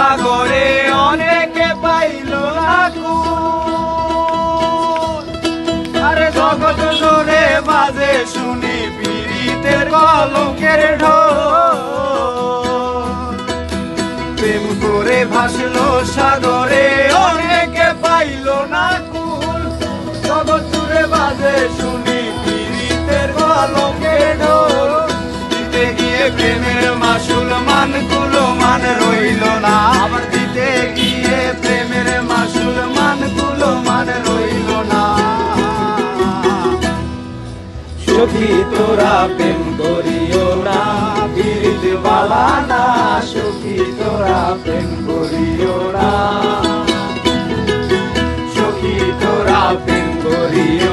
সাগরে অনেকে পাইল না আরে জগৎ জোরে বাজে শুনি পীড়িতের কলঙ্কের প্রেম করে ভাসলো সাগরে, অনেকে পাইল না কুল। জগৎ জুড়ে বাজে শুনি পীড়িতের কলঙ্কে ঢোল। দিতে গিয়ে প্রেমের মান কুলো মান রইল না। আবার দিতে গিয়ে প্রেমের মাসুল মান কুলো মান রইল না। সখী, তোরা প্রেম করিও না বীরবালা না। সখী, তোরা প্রেম করিও না। সখী, তোরা প্রেম করিও